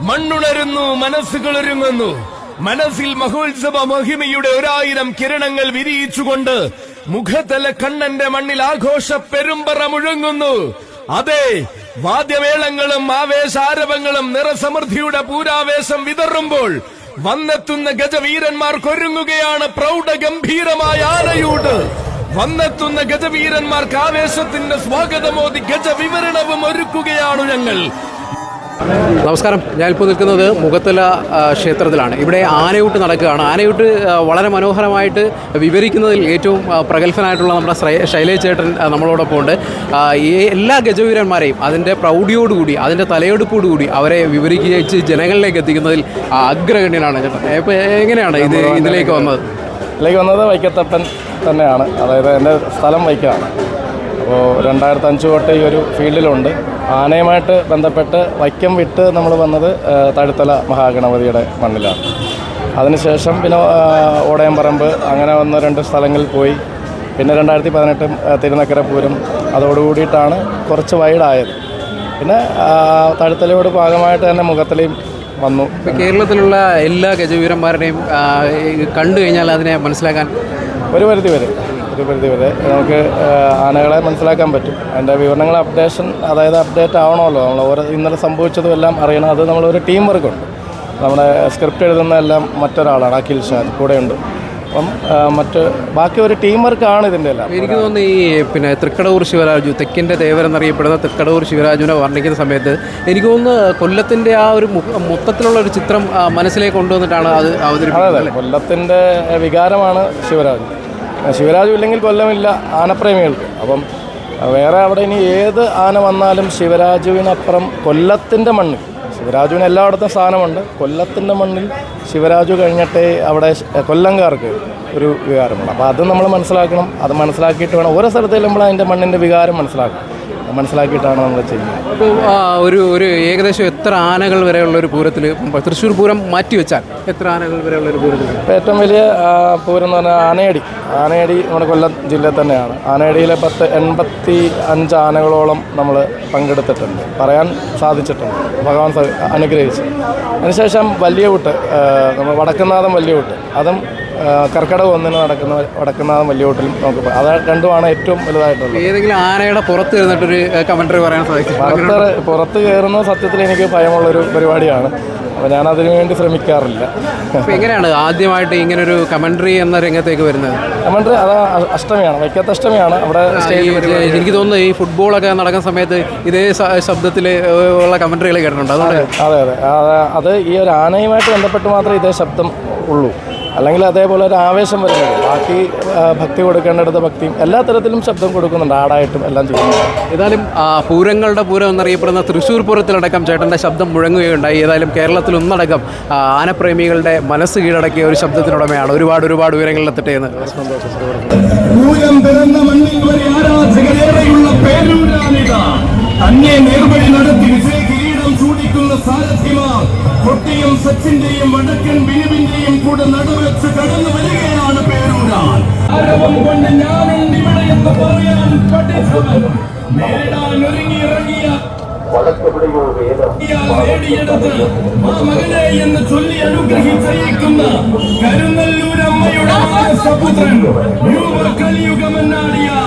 മണ്ണുണരുന്നു മനസ്സുകളൊരുങ്ങുന്നു. മനസ്സിൽ മഹോത്സവ മഹിമയുടെ ഒരായിരം കിരണങ്ങൾ വിരിയിച്ചുകൊണ്ട് മുഖതല കണ്ണന്റെ മണ്ണിൽ ആഘോഷ പെരുമ്പറ മുഴങ്ങുന്നു. അതെ വാദ്യമേളങ്ങളും ആവേശാരവങ്ങളും നിറസമൃദ്ധിയുടെ പൂരാവേശം വിതറുമ്പോൾ വന്നെത്തുന്ന ഗജവീരന്മാർ ഗജവീരന്മാർക്കൊരുങ്ങുകയാണ് പ്രൗഢഗംഭീരമായ ആനയൂട്. വന്നെത്തുന്ന ഗജവീരന്മാർക്ക് ആവേശത്തിന്റെ സ്വാഗതമോദി ഗജവിവരണവും ഒരുക്കുകയാണ് ഞങ്ങൾ. നമസ്കാരം. ഞാൻ ഇപ്പോൾ നിൽക്കുന്നത് മുഖത്തല ക്ഷേത്രത്തിലാണ്. ഇവിടെ ആനയൂട്ട് നടക്കുകയാണ്. ആനയൂട്ട് വളരെ മനോഹരമായിട്ട് വിവരിക്കുന്നതിൽ ഏറ്റവും പ്രഗത്ഭനായിട്ടുള്ള നമ്മുടെ ശ്രൈ- ശൈലേഷ് ചേട്ടൻ നമ്മളോടൊപ്പം ഉണ്ട്. ഈ എല്ലാ ഗജവീരന്മാരെയും അതിന്റെ പ്രൗഢിയോടുകൂടി അതിന്റെ തലയെടുപ്പോടുകൂടി അവരെ വിവരിച്ച് ജനങ്ങളിലേക്ക് എത്തിക്കുന്നതിൽ അഗ്രഗണ്യനാണ് ചേട്ടൻ. ഇപ്പോൾ എങ്ങനെയാണ് ഇത് ഇതിലേക്ക് വന്നത് ഇതിലേക്ക് വന്നത് വൈക്കത്തപ്പൻ തന്നെയാണ്. അതായത് എന്റെ സ്ഥലം വൈക്കമാണ് അപ്പോൾ രണ്ടായിരത്തഞ്ച് തൊട്ട് ഈ ഒരു ഫീൽഡിലുണ്ട്. ആനയുമായിട്ട് ബന്ധപ്പെട്ട് വൈക്കം വിട്ട് നമ്മൾ വന്നത് തഴുത്തല മഹാഗണപതിയുടെ മണ്ണിലാണ്. അതിനുശേഷം പിന്നെ ഓടയംപറമ്പ് അങ്ങനെ വന്ന രണ്ട് സ്ഥലങ്ങളിൽ പോയി. പിന്നെ രണ്ടായിരത്തി പതിനെട്ടും തിരുനക്കര പൂരം അതോടുകൂടിയിട്ടാണ് കുറച്ച് വൈഡായത്. പിന്നെ തഴുത്തലയോട് ഭാഗമായിട്ട് തന്നെ മുഖത്തലയും വന്നു. കേരളത്തിലുള്ള എല്ലാ ഗജവീരന്മാരുടെയും കണ്ടു കഴിഞ്ഞാൽ അതിനെ മനസ്സിലാക്കാൻ ഒരു പരിധി വരെ. ഒരു പരിധി വരെ നമുക്ക് ആനകളെ മനസ്സിലാക്കാൻ പറ്റും. അതിന്റെ വിവരണങ്ങൾ അപ്ഡേഷൻ അതായത് അപ്ഡേറ്റ് ആവണമല്ലോ. നമ്മൾ ഓരോ ഇന്നലെ സംഭവിച്ചതും എല്ലാം അറിയണം. അത് നമ്മളൊരു ടീം വർക്കുണ്ട് നമ്മുടെ സ്ക്രിപ്റ്റ് എഴുതുന്ന എല്ലാം മറ്റൊരാളാണ് അഖിൽ ഷാ കൂടെയുണ്ട്. അപ്പം മറ്റ് ബാക്കി ഒരു ടീം വർക്കാണ് ഇതിന്റെ എല്ലാം. എനിക്ക് തോന്നുന്നു ഈ പിന്നെ തൃക്കടവൂർ ശിവരാജു തെക്കിന്റെ ദേവരെന്നറിയപ്പെടുന്ന തൃക്കടവൂർ ശിവരാജുവിനെ വർണിക്കുന്ന സമയത്ത് എനിക്ക് തോന്നുന്നു കൊല്ലത്തിന്റെ ആ ഒരു മൊത്തത്തിലുള്ള ഒരു ചിത്രം മനസ്സിലേക്ക് കൊണ്ടുവന്നിട്ടാണ് അത് അതെ അവതരിപ്പിക്കുന്നത് കൊല്ലത്തിന്റെ വികാരമാണ് ശിവരാജു. ശിവരാജു ഇല്ലെങ്കിൽ കൊല്ലമില്ല ആനപ്രേമികൾക്ക്. അപ്പം വേറെ അവിടെ ഇനി ഏത് ആന വന്നാലും ശിവരാജുവിനപ്പുറം കൊല്ലത്തിന്റെ മണ്ണിൽ ശിവരാജുവിന് എല്ലായിടത്തും സ്ഥാനമുണ്ട് കൊല്ലത്തിന്റെ മണ്ണിൽ ശിവരാജു കഴിഞ്ഞിട്ടേ അവിടെ കൊല്ലംകാർക്ക് ഒരു വികാരമുണ്ട് അപ്പോൾ അത് നമ്മൾ മനസ്സിലാക്കണം അത് മനസ്സിലാക്കിയിട്ട് വേണം. ഓരോ സ്ഥലത്തേലും നമ്മൾ അതിന്റെ മണ്ണിന്റെ വികാരം മനസ്സിലാക്കണം. മനസ്സിലാക്കിയിട്ടാണ് നമ്മൾ ചെയ്യുന്നത്. ഇപ്പോൾ ഒരു ഒരു ഏകദേശം എത്ര ആനകൾ വരെയുള്ള ഒരു പൂരത്തിൽ തൃശ്ശൂർ പൂരം മാറ്റി വെച്ചാൽ എത്ര ആനകൾ വരെയുള്ള ഒരു പൂരത്തിൽ? ഇപ്പോൾ ഏറ്റവും വലിയ പൂരം എന്ന് പറഞ്ഞാൽ ആനയടി. ആനയടി നമ്മുടെ കൊല്ലം ജില്ലയിൽ തന്നെയാണ്. ആനയടിയിലെ പത്ത് എൺപത്തി അഞ്ച് ആനകളോളം നമ്മൾ പങ്കെടുത്തിട്ടുണ്ട്. പറയാൻ സാധിച്ചിട്ടുണ്ട്. ഭഗവാൻ അനുഗ്രഹിച്ചു. അതിനുശേഷം വലിയകൂട്ട് ആ, നമ്മൾ വടക്കുന്നാഥം വലിയ വലിയകൂട്ട് അതും കർക്കിടക ഒന്നിന് നടക്കുന്ന വടക്കുന്നാഥം വലിയകൂട്ടിലും നമുക്ക് അത് രണ്ടുമാണ് ഏറ്റവും വലുതായിട്ടുള്ളത്. ഏതെങ്കിലും ആനയുടെ പുറത്ത് ഇരുന്നിട്ടൊരു കമൻട്രി പറയാൻ സാധിക്കും. പുറത്ത് പുറത്ത് കയറുന്നത് സത്യത്തിൽ എനിക്ക് ഭയമുള്ളൊരു പരിപാടിയാണ്. അപ്പോൾ ഞാൻ അതിനു വേണ്ടി ശ്രമിക്കാറില്ല. എങ്ങനെയാണ് ആദ്യമായിട്ട് ഇങ്ങനെ ഒരു കമൻട്രി എന്ന രംഗത്തേക്ക് വരുന്നത്? കമൻട്രി അത് അഷ്ടമിയാണ് വൈക്കത്ത് അഷ്ടമിയാണ് അവിടെ എനിക്ക് തോന്നുന്നു ഈ ഫുട്ബോളൊക്കെ നടക്കുന്ന സമയത്ത് ഇതേ ശബ്ദത്തിൽ ഉള്ള കമൻട്രികൾ കേട്ടിട്ടുണ്ട്? അതുകൊണ്ട് അതെ അതെ അത്. അത് ഈ ഒരു ആനയുമായിട്ട് ബന്ധപ്പെട്ട് മാത്രമേ ഇതേ ശബ്ദം ഉള്ളൂ. അല്ലെങ്കിൽ അതേപോലെ ഒരു ആവേശം വരുന്നത്. ബാക്കി ഭക്തി കൊടുക്കേണ്ടടുത്ത ഭക്തിയും എല്ലാ തരത്തിലും ശബ്ദം കൊടുക്കുന്നുണ്ട്. ആടായിട്ടും എല്ലാം ചെയ്യുന്നുണ്ട് ഏതായാലും പൂരങ്ങളുടെ പൂരം എന്നറിയപ്പെടുന്ന തൃശ്ശൂർ പൂരത്തിലടക്കം ചേട്ടന്റെ ശബ്ദം മുഴങ്ങുകയുണ്ടായി. ഏതായാലും കേരളത്തിൽ ഒന്നടക്കം ആനപ്രേമികളുടെ മനസ്സ് കീഴടക്കിയ ഒരു ശബ്ദത്തിനുടമയാണ് ഒരുപാട് ഒരുപാട് എന്ന് ഒരു ആരാധകരേറെയുള്ള പേരൂരാനിത തന്നെ നേർവഴി നടത്തി കിരീടം ചൂടിക്കുന്ന സാരഥിമാർ കൊട്ടിയും സച്ചിന്റെയും വടക്കൻ ബിനുവിന്റെയും കൂടെ നടുവെച്ച് കടന്നു വരികയാണ് പേരൂരാൻ. കൊണ്ട് ഞാനുണ്ട് ഇവിടെ എന്ന് പറയാൻ പഠിച്ചവൻ നേരിടാൻ ഒരുങ്ങിയിറങ്ങിയ നേടിയെടുത്ത് ആ മകനെ എന്ന് ചൊല്ലി അനുഗ്രഹിച്ചയക്കുന്ന കരുനല്ലൂരമ്മയുടെ മാനസപുത്രൻ യുവ കലിയുഗമെന്നാടിയാൽ